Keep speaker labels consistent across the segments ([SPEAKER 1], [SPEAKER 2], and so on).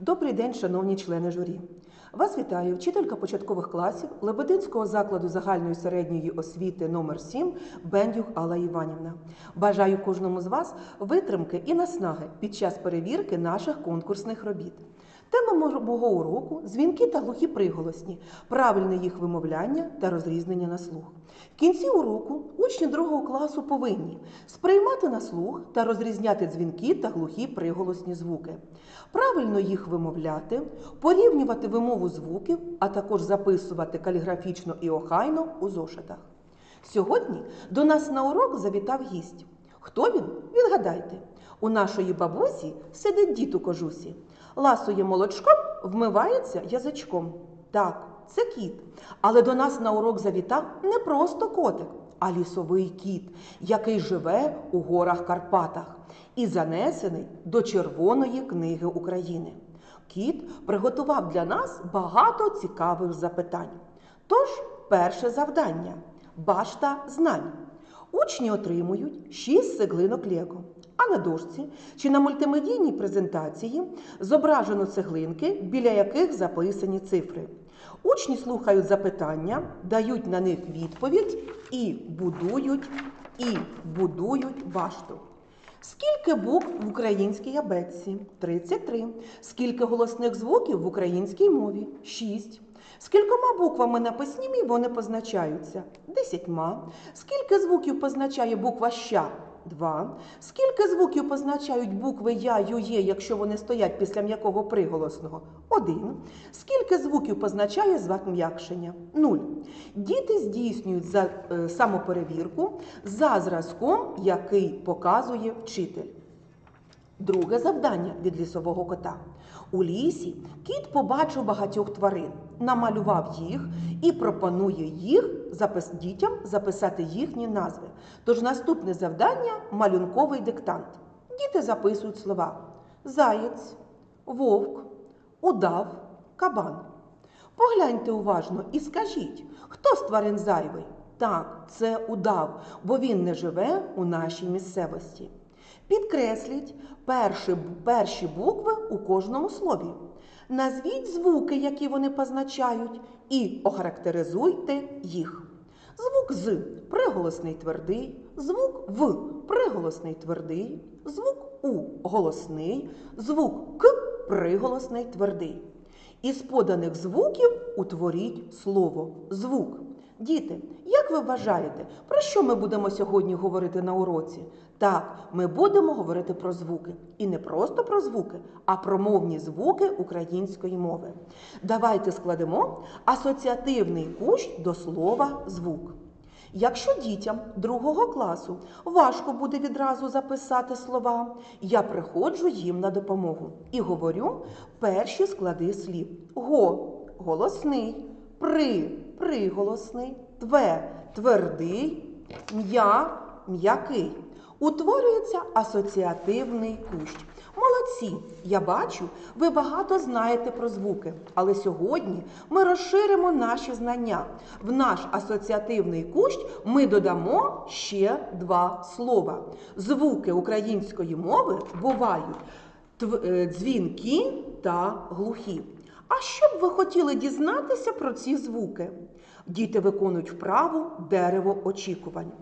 [SPEAKER 1] Добрий день, шановні члени журі. Вас вітає вчителька початкових класів Лебединського закладу загальної середньої освіти номер 7 Бендюх Алла Іванівна. Бажаю кожному з вас витримки і наснаги під час перевірки наших конкурсних робіт. Тема мого- уроку дзвінки та глухі приголосні, правильне їх вимовляння та розрізнення на слух. В кінці уроку учні другого класу повинні сприймати на слух та розрізняти дзвінки та глухі приголосні звуки, правильно їх вимовляти, порівнювати вимову звуків, а також записувати каліграфічно і охайно у зошитах. Сьогодні до нас на урок завітав гість. Хто він? Відгадайте. У нашої бабусі сидить дід у кожусі, ласує молочком, вмивається язичком. Так, це кіт. Але до нас на урок завітав не просто котик, а лісовий кіт, який живе у горах Карпатах і занесений до Червоної книги України. Кіт приготував для нас багато цікавих запитань. Тож, перше завдання башта знань. Учні отримують 6 цеглинок Лего. А на дошці чи на мультимедійній презентації зображено цеглинки, біля яких записані цифри. Учні слухають запитання, дають на них відповідь і будують, і будують башту. Скільки букв в українській абетці? 33. Скільки голосних звуків в українській мові? 6. Скількома буквами на письмі вони позначаються? Десятьма. Скільки звуків позначає буква ща? Два. Скільки звуків позначають букви Я, Ю, Є, якщо вони стоять після м'якого приголосного? Один. Скільки звуків позначає знак м'якшення? Нуль. Діти здійснюють за, е, самоперевірку за зразком, який показує вчитель. Друге завдання від лісового кота. У лісі кіт побачив багатьох тварин, намалював їх і пропонує їх запис... дітям записати їхні назви. Тож наступне завдання малюнковий диктант. Діти записують слова: заєць, вовк, удав, кабан. Погляньте уважно і скажіть, хто з тварин зайвий? Так, це удав, бо він не живе у нашій місцевості. Підкресліть перші, перші букви у кожному слові. Назвіть звуки, які вони позначають, і охарактеризуйте їх. Звук з приголосний твердий, звук в приголосний твердий, звук у голосний, звук к приголосний твердий. Із поданих звуків утворіть слово звук. Діти, як ви вважаєте, про що ми будемо сьогодні говорити на уроці? Так, ми будемо говорити про звуки. І не просто про звуки, а про мовні звуки української мови. Давайте складемо асоціативний кущ до слова звук. Якщо дітям другого класу важко буде відразу записати слова, я приходжу їм на допомогу і говорю перші склади слів: го голосний, при приголосний, тве твердий, м'я м'який. Утворюється асоціативний кущ. Молодці! Я бачу, ви багато знаєте про звуки, але сьогодні ми розширимо наші знання. В наш асоціативний кущ ми додамо ще два слова. Звуки української мови бувають е, дзвінкі та глухі. А що б ви хотіли дізнатися про ці звуки? Діти виконують вправу дерево очікувань.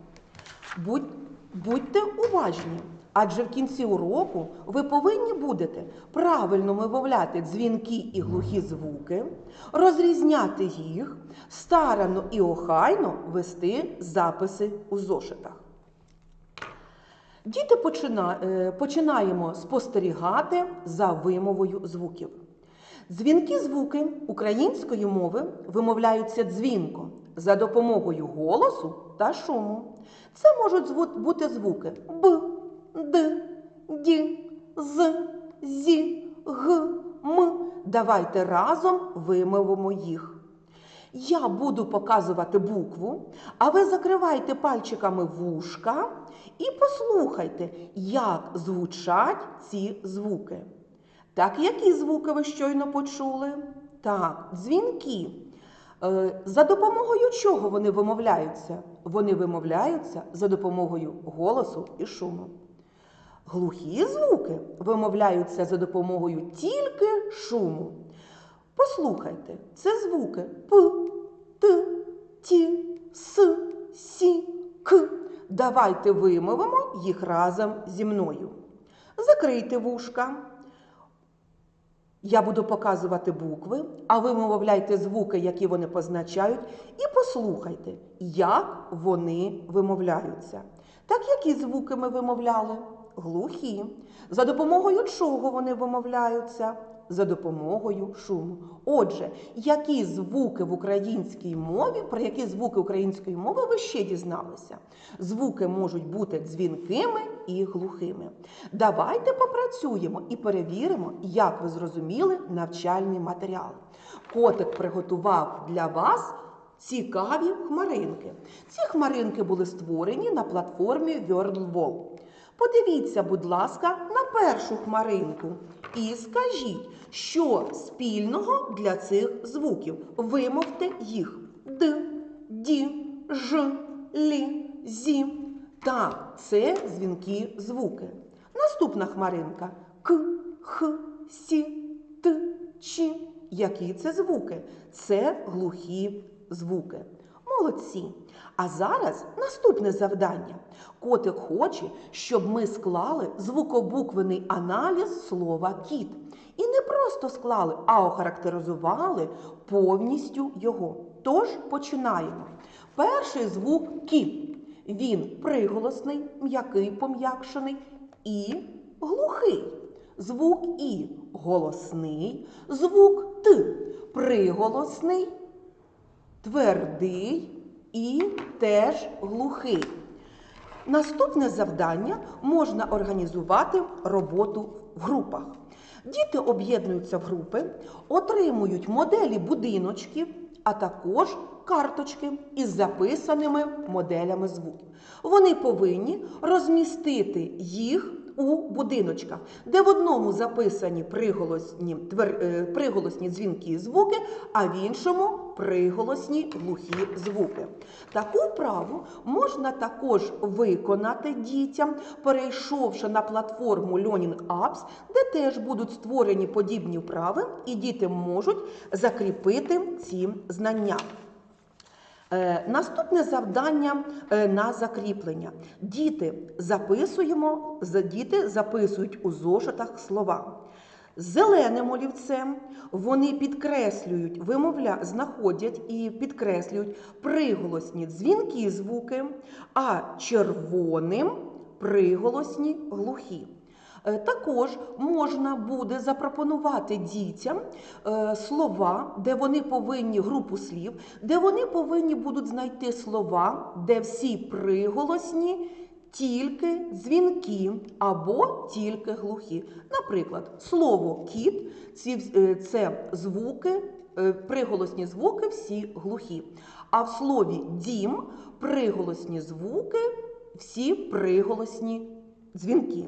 [SPEAKER 1] Будь, будьте уважні, адже в кінці уроку ви повинні будете правильно вимовляти дзвінки і глухі звуки, розрізняти їх, старано і охайно вести записи у зошитах. Діти почина, е, починаємо спостерігати за вимовою звуків. Дзвінкі звуки української мови вимовляються дзвінко за допомогою голосу та шуму. Це можуть бути звуки Б, Д, Д, З, Зі, Г, М. Давайте разом вимовимо їх. Я буду показувати букву, а ви закривайте пальчиками вушка і послухайте, як звучать ці звуки. Так, які звуки ви щойно почули? Так, дзвінки. Е, За допомогою чого вони вимовляються? Вони вимовляються за допомогою голосу і шуму. Глухі звуки вимовляються за допомогою тільки шуму. Послухайте, це звуки П, Т, Т, С, Сі, К. Давайте вимовимо їх разом зі мною. Закрийте вушка. Я буду показувати букви, а ви вимовляйте звуки, які вони позначають, і послухайте, як вони вимовляються. Так, які звуки ми вимовляли? Глухі. За допомогою чого вони вимовляються? За допомогою шуму. Отже, які звуки в українській мові, про які звуки української мови ви ще дізналися? Звуки можуть бути дзвінкими і глухими. Давайте попрацюємо і перевіримо, як ви зрозуміли навчальний матеріал. Котик приготував для вас цікаві хмаринки. Ці хмаринки були створені на платформі WordWall. Подивіться, будь ласка, на першу хмаринку і скажіть, що спільного для цих звуків. Вимовте їх Д, Ді, Ж, Лі, Зі. Так, це дзвінкі звуки. Наступна хмаринка К, Х, Сі, Т, Ч. Які це звуки? Це глухі звуки. Молодці. А зараз наступне завдання. Котик хоче, щоб ми склали звукобуквений аналіз слова кіт. І не просто склали, а охарактеризували повністю його. Тож починаємо. Перший звук кі. Він приголосний, м'який пом'якшений і глухий. Звук І голосний, звук Т приголосний, твердий і теж глухий. Наступне завдання можна організувати роботу в групах. Діти об'єднуються в групи, отримують моделі будиночків, а також карточки із записаними моделями звуків. Вони повинні розмістити їх у будиночках, де в одному записані приголосні, твер, е, приголосні дзвінки звуки, а в іншому приголосні глухі звуки. Таку вправу можна також виконати дітям, перейшовши на платформу Learning Apps, де теж будуть створені подібні вправи, і діти можуть закріпити ці знання. Е, Наступне завдання е, на закріплення. Діти записуємо, діти записують у зошитах слова. Зеленим олівцем вони підкреслюють, вимовля, знаходять і підкреслюють приголосні дзвінкі звуки, а червоним приголосні глухі. Е, Також можна буде запропонувати дітям е, слова, де вони повинні групу слів, де вони повинні будуть знайти слова, де всі приголосні тільки дзвінки або тільки глухі. Наприклад, слово кіт е, це звуки, приголосні звуки всі глухі. А в слові дім приголосні звуки всі приголосні дзвінки.